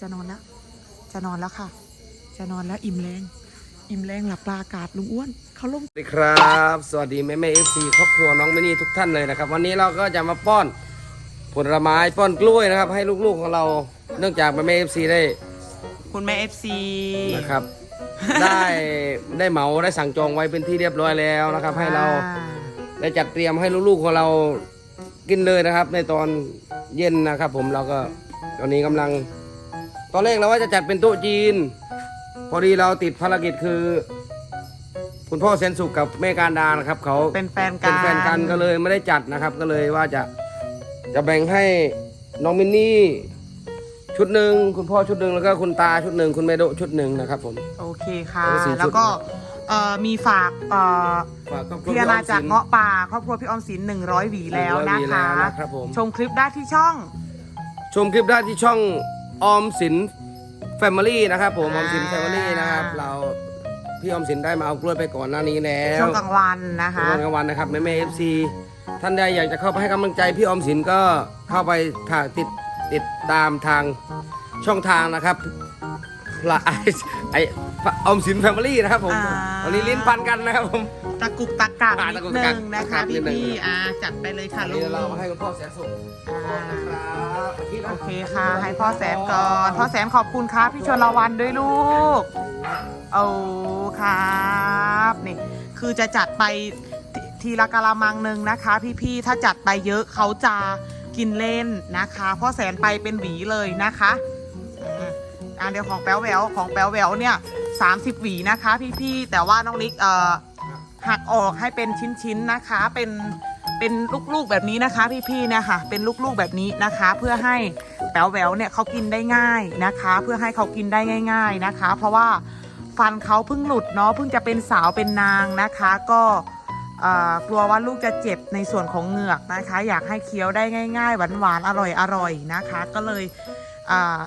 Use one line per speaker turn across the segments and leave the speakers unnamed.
จะนอนแล้ว จะนอนแล้วค่ะ จะนอนแล้วอิ่มแรง อิ่มแรงหลับตาอากาศลุงอ้วนเขาลง
สวัสดีครับ สวัสดีแม่แม่เอฟซีครอบครัวน้องมินี่ทุกท่านเลยนะครับ วันนี้เราก็จะมาป้อนผลไม้ป้อนกล้วยนะครับ ให้ลูกๆของเราเนื่องจากแม่แม่เอฟซีได้
คุณแม่เอฟซี
นะครับ ได้ได้เหมาได้สั่งจองไว้เป็นที่เรียบร้อยแล้วนะครับ ให้เราได้จัดเตรียมให้ลูกๆของเรากินเลยนะครับ ในตอนเย็นนะครับ ผมเราก็ตอนนี้กำลัง ตอนแรกเราว่าจะจัดเป็นโต๊ะจีน พอดีเราติดภารกิจคือ คุณพ่อแสนสุขกับแม่การดานะครับเขา
เป็นแฟนกั
เป็นนแฟนกันก็เลยไม่ได้จัดนะครับ ก็เลยว่าจะจะแบ่งให้น้องมินนี่ชุดหนึ่งคุณพ่อชุดหนึ่งแล้วก็คุณตาชุดหนึ่งคุณแม่โดชุดหนึ่งนะครับผม
โอเคค่ะ
เอาสี่ชุด
แล้วก็เอ่อมีฝากเอ่อ
ฝากครอบครัว
พี่อาณาจาก
พี่ออมสิน
เงาะป่าครอบครัวพี่ออมสิน100 หวีแล้ว
100
นะ
หวีแล้
คะ
วนะครับผม
ชมคลิปได้ที่ช่อง
ชมคลิปได้ที่ช่อง ออมสินแฟมิลี่นะครับผมอ
อ่า
อมสินแฟมิลี่นะครับ เราพี่ออมสินได้มาเอากล้วยไปก่อนหน้านี้แล้ว
ช่วงกลางวันนะคะ
ตอนกลางวันนะครับแม่แม่เอฟซีท่านใดอยากจะเข้าไปให้กำลังใจพี่ออมสินก็เข้าไปทางติดติดตามทางช่องทางนะครับละไอไอออมสินแฟมิลี่นะครับผม
อ่า
ตอนนี้ลิ้นพันกันนะครับผม
ตะกุกตะกัก
อ่า
นิ
ตะ
ด
กุก
นึ
ตะกัก
งนะคะ
ครับนิ
พี่
ดนึง
พี่ๆอ่าจัดไปเลยค่ะ
อัน
ลู
นี้
ก
เราให้คุณพ่อแสนสุข
อ่า
นะครับอาทิตย์นะ
โอเคค่ะ ให้พ่อแสนก่อน พ่อแสนขอบคุณครับพี่ชวนละวันด้วยลูกโอ้ครับนี่คือจะจัดไปททีละกะละมังหนึ่งนะคะ พี่ๆถ้าจัดไปเยอะเขาจะกินเล่นนะคะพ่อแสนไปเป็นหวีเลยนะคะอืมอ่าเดี๋ยวของแป๊วแหววของแป๊วแหววเนี่ย30หวีนะคะ พี่ๆแต่ว่าน้องนิกเอ่อ หักออกให้เป็นชิ้นๆนะคะ เป็นเป็นลูกๆแบบนี้นะคะ พี่ๆเนี่ยค่ะ เป็นลูกๆแบบนี้นะคะ เพื่อให้แป๋วแหววเนี่ยเขากินได้ง่ายนะคะ เพื่อให้เขากินได้ง่าย ๆนะคะ เพราะว่าฟันเขาเพิ่งหลุดเนาะเพิ่งจะเป็นสาวเป็นนางนะคะ ก็เอ่อกลัวว่าลูกจะเจ็บในส่วนของเหงือกนะคะ อยากให้เคี้ยวได้ง่าย ๆ หวานๆอร่อยๆนะคะ ก็เลยอ่า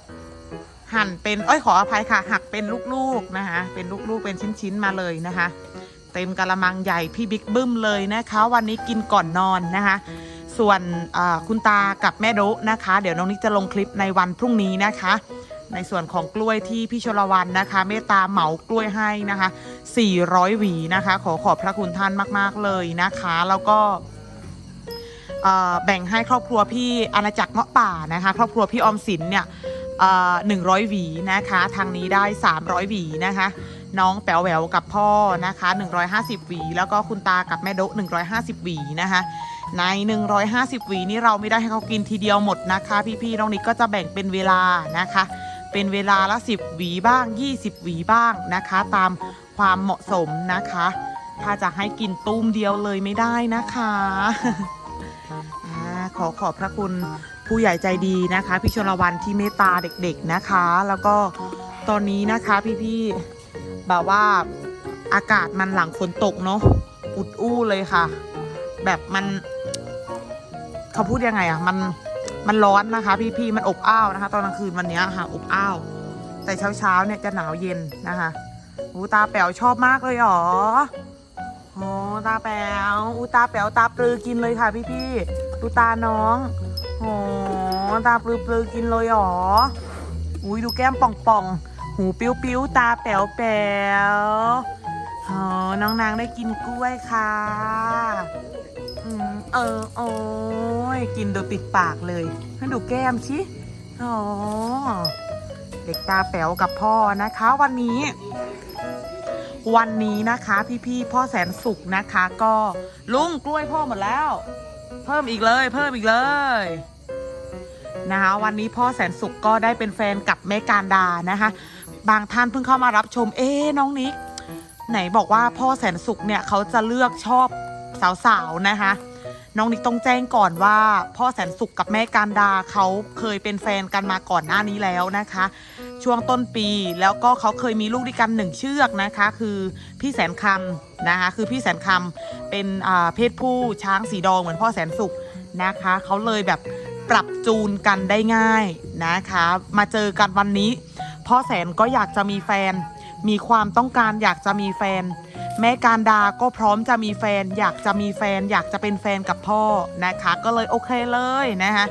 หั่นเป็นเอ้ยขออภัยค่ะ หักเป็นลูกๆนะคะ เป็นลูกๆเป็นชิ้นๆมาเลยนะคะ เต็มกะละมังใหญ่พี่บิ๊กบึ้มเลยนะคะ วันนี้กินก่อนนอนนะคะ ส่วนคุณตากับแม่โดนะคะ เดี๋ยวน้องนิกจะลงคลิปในวันพรุ่งนี้นะคะ ในส่วนของกล้วยที่พี่ชลวันนะคะ เมตตาเหมากล้วยให้นะคะ 400 หวีนะคะ ขอขอบพระคุณท่านมาก ๆ เลยนะคะ แล้วก็แบ่งให้ครอบครัวพี่อาณาจักรเงาะป่านะคะ ครอบครัวพี่ออมสินเนี่ยหนึ่งร้อยหวีนะคะ ทางนี้ได้ 300 หวีนะคะ น้องแป๋วแหววกับพ่อนะคะ 150 หวี แล้วก็คุณตากับแม่โดะ150 หวีนะคะใน 150 หวีนี้เราไม่ได้ให้เขากินทีเดียวหมดนะคะ พี่ๆน้องนิกก็จะแบ่งเป็นเวลานะคะ เป็นเวลาละ 10 หวีบ้าง 20 หวีบ้างนะคะ ตามความเหมาะสมนะคะ ถ้าจะให้กินตุ้มเดียวเลยไม่ได้นะคะขอขอบพระคุณผู้ใหญ่ใจดีนะคะ พี่ชลวันที่เมตตาเด็กๆนะคะ แล้วก็ตอนนี้นะคะพี่ๆ แบบว่าอากาศมันหลังฝนตกเนาะอุดอู้เลยค่ะ แบบมันเขาพูดยังไงอะมันมันร้อนนะคะ พี่ๆมันอบอ้าวนะคะ ตอนกลางคืนวันนี้ค่ะ อบอ้าว แต่เช้าๆเนี่ยจะหนาวเย็นนะคะหูตาแป๋วชอบมากเลยหรอโอ้ตาแป๋วอูตาแป๋วตาปลือกินเลยค่ะ พี่พี่ๆดูตาน้องโอ้ตาปลือปลือกินเลยหรออุ้ยดูแก้มป่องป่องๆ หูปิ้วปิ้วตาแป๋วแป๋วอ๋อน้องนางได้กินกล้วยค่ะอืมเออโอ้ยกินดูติดปากเลยให้ดูแก้มชิอ๋อเด็กตาแป๋วกับพ่อนะคะ วันนี้ วันนี้นะคะ พี่ๆพ่อแสนสุขนะคะ ก็ลุงกล้วยพ่อหมดแล้ว เพิ่มอีกเลย เพิ่มอีกเลยนะคะวันนี้พ่อแสนสุขก็ได้เป็นแฟนกับแม่การดานะคะ บางท่านเพิ่งเข้ามารับชม เอ๊น้องนิก ไหนบอกว่าพ่อแสนสุขเนี่ยเขาจะเลือกชอบสาวๆนะคะ น้องนิกต้องแจ้งก่อนว่า พ่อแสนสุขกับแม่การดาเขาเคยเป็นแฟนกันมาก่อนหน้านี้แล้วนะคะ ช่วงต้นปีแล้วก็เขาเคยมีลูกด้วยกันหนึ่งเชือกนะคะ คือพี่แสนคำนะคะ คือพี่แสนคำเป็นเพศผู้ช้างสีดองเหมือนพ่อแสนสุขนะคะเขาเลยแบบปรับจูนกันได้ง่ายนะคะ มาเจอกันวันนี้ พ่อแสนก็อยากจะมีแฟน มีความต้องการอยากจะมีแฟน แม่การดาก็พร้อมจะมีแฟน อยากจะมีแฟน อยากจะเป็นแฟนกับพ่อนะคะ ก็เลยโอเคเลยนะคะ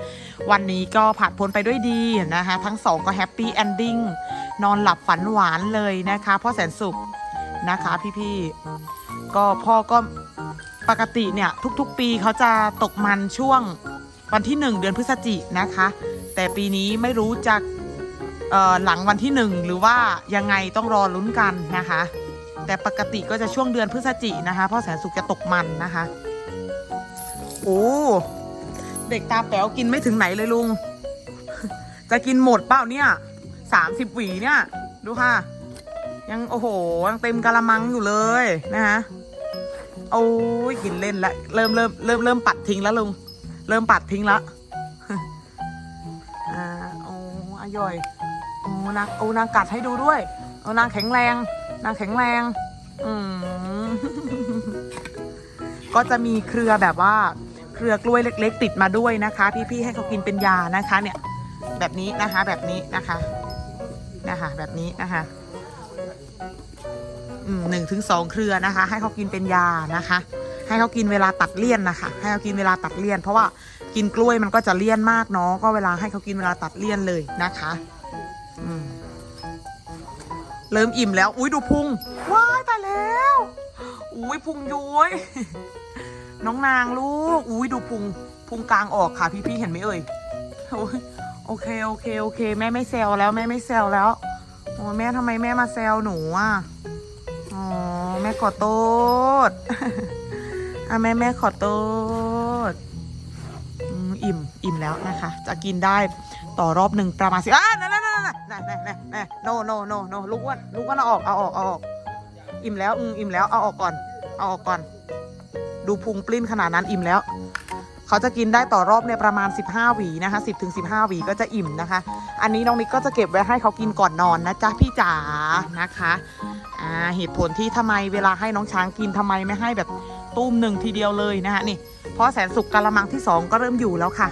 วันนี้ก็ผ่านพ้นไปด้วยดีนะคะทั้งสองก็แฮปปี้เอนดิ้งนอนหลับฝันหวานเลยนะคะพ่อแสนสุขนะคะพี่ๆก็พ่อก็ปกติเนี่ยทุกๆปีเขาจะตกมันช่วงวันที่ 1 เดือนพฤศจินะคะ แต่ปีนี้ไม่รู้จะ หลังวันที่1หรือว่ายังไงต้องรอลุ้นกันนะคะ แต่ปกติก็จะช่วงเดือนพฤศจินะคะพ่อแสนสุขจะตกมันนะคะโอ้เด็กตาแป๋วกินไม่ถึงไหนเลยลุง จะกินหมดเปล่าเนี่ยสามสิบหวีเนี่ย ดูค่ะ ยังโอ้โหยังเต็มกะละมังอยู่เลยนะคะโอ้ยกินเล่นละเริ่มเริ่มเริ่มเริ่มปัดทิ้งแล้วลุง เริ่มปัดทิ้งแล้วอ่าโอ้อร่อย อ้นางโอ้นางกัดให้ดูด้วยโอ้นางแข็งแรง นางแข็งแรง อืมก็จะมีเครือแบบว่า เครือกล้วยเล็ก ๆ ติดมาด้วยนะคะ พี่ๆให้เขากินเป็นยานะคะ เนี่ย แบบนี้นะคะ แบบนี้นะคะ นะคะ แบบนี้นะคะอืมหนึ่งถึงสองเครือนะคะ ให้เขากินเป็นยานะคะ ให้เขากินเวลาตัดเลี่ยนนะคะ ให้เขากินเวลาตัดเลี่ยน เพราะว่ากินกล้วยมันก็จะเลี่ยนมากเนาะก็เวลาให้เขากินเวลาตัดเลี่ยนเลยนะคะ เริ่มอิ่มแล้ว อุ้ยดูพุง ว้ายตายแล้ว อุ้ยพุงย้อยน้องนางลูก อุ้ยดูพุง พุงกลางออกค่ะพี่ๆเห็นไหมเอ่ยโอ้ยโอเคโอเคโอเค แม่ไม่แซวแล้วแม่ไม่แซวแล้วโอ้แม่ทำไมแม่มาแซวหนูอะอ๋อแม่ขอโทษอะแม่แม่ขอโทษอืมอิ่มอิ่มแล้วนะคะ จะกินได้ต่อรอบหนึ่งประมาณสิอะนั่น น่น่นนั่นนั่นนั่นนั่น no no no no ลูกอ้วนลูกอ้วนเอาออกเอาออกเอาออก อิ่มแล้วอืมอิ่มแล้วเอาออกก่อน เอาออกก่อน ดูพุงปลิ้นขนาดนั้นอิ่มแล้ว เขาจะกินได้ต่อรอบเนี่ยประมาณ 15 หวีนะคะ10ถึง15 หวีก็จะอิ่มนะคะ อันนี้น้องนิกก็จะเก็บไว้ให้เขากินก่อนนอนนะจ๊ะพี่จ๋านะคะอ่าเหตุผลที่ทำไมเวลาให้น้องช้างกินทำไมไม่ให้แบบตุ้มหนึ่งทีเดียวเลยนะคะนี่เพราะแสนสุกกะละมังที่ 2 ก็เริ่มอยู่แล้วค่ะ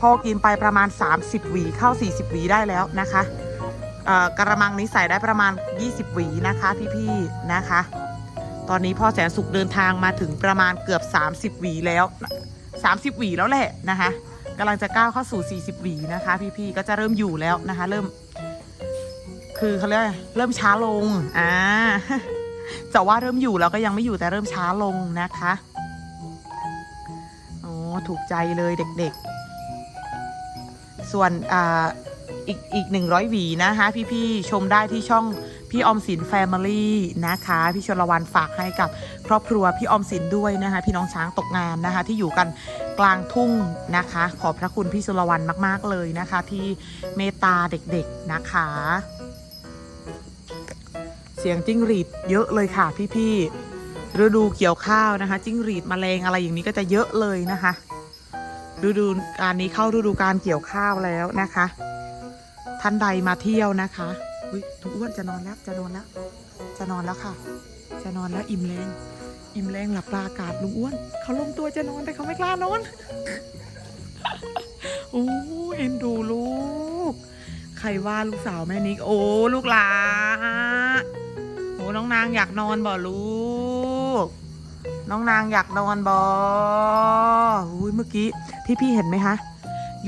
พอกินไปประมาณ 30 หวีเข้า 40 หวีได้แล้วนะคะ กระมังนี้ใส่ได้ประมาณ 20 หวีนะคะ พี่ๆนะคะ ตอนนี้พ่อแสนสุขเดินทางมาถึงประมาณเกือบ 30 หวีแล้ว 30 หวีแล้วแหละนะคะกำลังจะก้าวเข้าสู่ 40 หวีนะคะ พี่ๆก็จะเริ่มอยู่แล้วนะคะ เริ่ม คือเขาเรียกเริ่มช้าลงอ่าจะว่าเริ่มอยู่แล้วก็ยังไม่อยู่แต่เริ่มช้าลงนะคะโอ้ถูกใจเลยเด็กๆ ส่วนอ่า อีกอีกหนึ่งร้อยหวีนะคะ พี่ๆชมได้ที่ช่องพี่ออมสินแฟมิลี่นะคะ พี่ชลวันฝากให้กับครอบครัวพี่ออมสินด้วยนะคะ พี่น้องช้างตกงานนะคะ ที่อยู่กันกลางทุ่งนะคะ ขอบพระคุณพี่ชลวันมาก ๆเลยนะคะ ที่เมตตาเด็กๆนะคะ เสียงจิ้งหรีดเยอะเลยค่ะ พี่ๆฤดูเกี่ยวข้าวนะคะ จิ้งหรีดมแมลงอะไรอย่างนี้ก็จะเยอะเลยนะคะฤดูการนี้เข้าฤดูการเกี่ยวข้าวแล้วนะคะ ท่านใดมาเที่ยวนะคะอุ้ยทุกอ้วนจะนอนแล้วจะนอนแล้ว จะนอนแล้วค่ะ จะนอนแล้วอิ่มแรง อิ่มแรงหลับตาอากาศลุงอ้วน เขาลงตัวจะนอนแต่เขาไม่กล้านอนโอ้เอ็นดูลูก ใครว่าลูกสาวแม่นิกโอ้ลูกหลาโอ้น้องนางอยากนอนบ่ลูก น้องนางอยากนอนบ่อุ้ยเมื่อกี้ที่พี่เห็นไหมคะ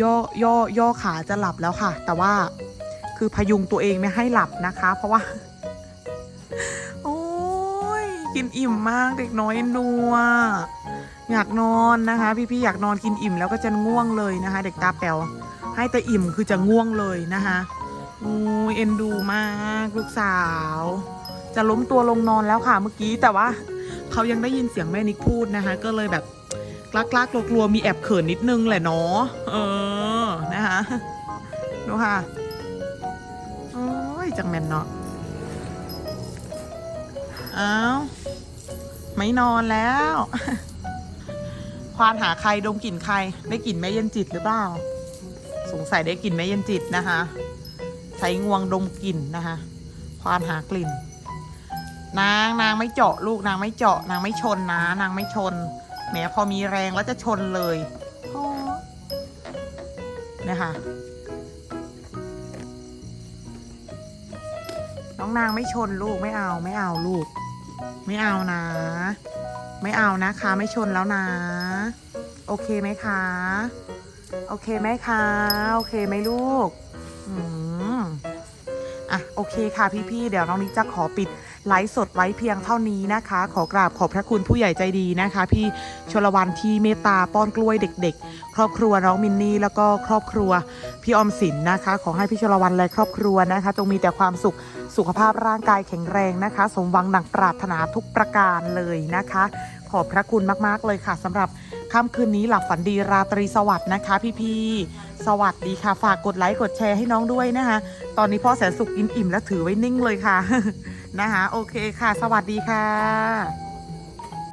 ย่อย่อย่อขาจะหลับแล้วค่ะ แต่ว่า คือพยุงตัวเองไม่ให้หลับนะคะ เพราะว่า โอ้ยกินอิ่มมากเด็กน้อยเอ็นดูอยากนอนนะคะ พี่ๆอยากนอนกินอิ่มแล้วก็จะง่วงเลยนะคะ เด็กตาแป๋วให้แต่อิ่มคือจะง่วงเลยนะคะโอ้ยเอ็นดูมากลูกสาว จะล้มตัวลงนอนแล้วค่ะเมื่อกี้แต่ว่าเขายังได้ยินเสียงแม่นิกพูดนะคะ ก็เลยแบบกลักๆกลัวๆมีแอบเขินนิดนึงแหละเนาะเออนะคะดูค่ะ จังแมนเนาะอ้าวไม่นอนแล้ว ควานหาใครดมกลิ่นใคร ได้กลิ่นแม่เย็นจิตหรือเปล่า สงสัยได้กลิ่นแม่เย็นจิตนะคะ ใช้งวงดมกลิ่นนะคะ ควานหากลิ่น นางนางไม่เจาะลูกนางไม่เจาะ นางไม่ชนนะ นางไม่ชน แหมพอมีแรงแล้วจะชนเลยโอ้นะคะ น้องนางไม่ชนลูกไม่เอาไม่เอาลูก ไม่เอานะ ไม่เอานะคะไม่ชนแล้วนะ โอเคไหมคะ โอเคไหมคะ โอเคไหมลูก อืมอะโอเคค่ะพี่ๆเดี๋ยวน้องนิกจะขอปิด ไลฟ์สดไว้เพียงเท่านี้นะคะ ขอกราบขอบพระคุณผู้ใหญ่ใจดีนะคะ พี่ชลวันที่เมตตาป้อนกล้วยเด็ก ๆ ครอบครัวน้องมินนี่แล้วก็ครอบครัวพี่ออมสินนะคะ ขอให้พี่ชลวันและครอบครัวนะคะ จงมีแต่ความสุขสุขภาพร่างกายแข็งแรงนะคะ สมหวังดังปรารถนาทุกประการเลยนะคะ ขอบพระคุณมากๆเลยค่ะสำหรับค่ำคืนนี้หลับฝันดีราตรีสวัสดิ์นะคะ พี่ๆสวัสดีค่ะ ฝากกดไลค์กดแชร์ให้น้องด้วยนะคะ ตอนนี้พ่อแสนสุขกินอิ่มแล้วถือไว้นิ่งเลยค่ะ นะคะ โอเคค่ะ สวัสดีค่ะ